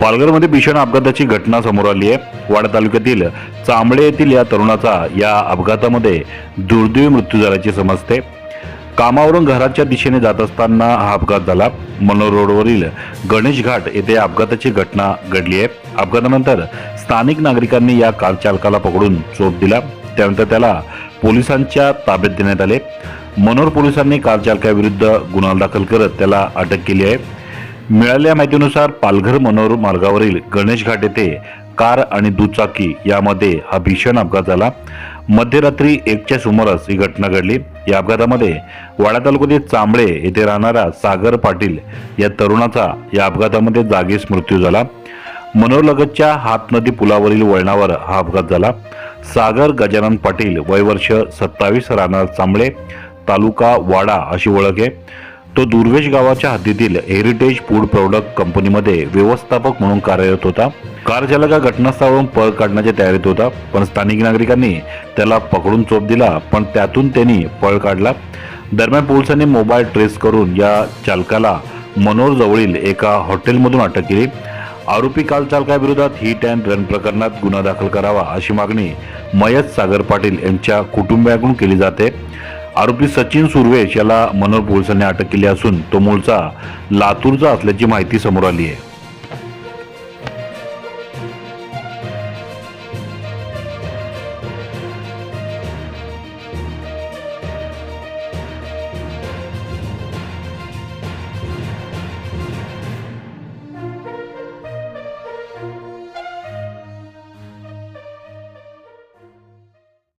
पालघरमध्ये भीषण अपघाताची घटना समोर आली आहे. वाडा तालुक्यातील चांबळे येथील या तरुणाचा या अपघातामध्ये दुर्दैवी मृत्यू झाल्याचे समजते. कामावरून घराच्या दिशेने जात असताना हा अपघात झाला. मनोर रोडवरील गणेश घाट येथे अपघाताची घटना घडली आहे. अपघातानंतर स्थानिक नागरिकांनी या कार चालकाला पकडून चोप दिला. त्यानंतर त्याला पोलिसांच्या ताब्यात देण्यात आले. मनोर पोलिसांनी कार चालकाविरुद्ध गुन्हा दाखल करत त्याला अटक केली आहे. मिळालेल्या माहितीनुसार पालघर मनोर मार्गावरील गणेश घाट येथे कार आणि दुचाकी यामध्ये हा भीषण अपघात झाला. मध्यरात्री एकच्या सुमारास ही घटना घडली. या अपघातामध्ये वाडा तालुक्यातील चांबळे येथे राहणारा सागर पाटील या तरुणाचा या अपघातामध्ये जागीच मृत्यू झाला. मनोरलगतच्या हातनदी पुलावरील वळणावर हा अपघात झाला. सागर गजानन पाटील वय वर्ष सत्तावीस राहणार चांबळे तालुका वाडा अशी ओळख आहे. तो दुर्वेश गावाच्या हद्दीतील हेरिटेज फूड प्रोडक्ट कंपनीमध्ये व्यवस्थापक म्हणून कार्यरत होता. कारचालक हा घटनास्थळावरून पळ काढण्याच्या तयारीत होता. पण स्थानिक नागरिकांनी त्याला पकडून चोप दिला पण त्यातून त्यांनी पळ काढला. दरम्यान पोलिसांनी मोबाईल ट्रेस करून या चालकाला मनोर जवळील एका हॉटेलमधून अटक केली. आरोपी कालचालकाविरोधात हिट अँड रन प्रकरणात गुन्हा दाखल करावा अशी मागणी मयत सागर पाटील यांच्या कुटुंबियाकडून केली जाते. आरोपी सचिन सुरवेश याला मनोहर पोलिसांनी अटक केली असून तो मूळचा लातूरचा असल्याची माहिती समोर आली आहे.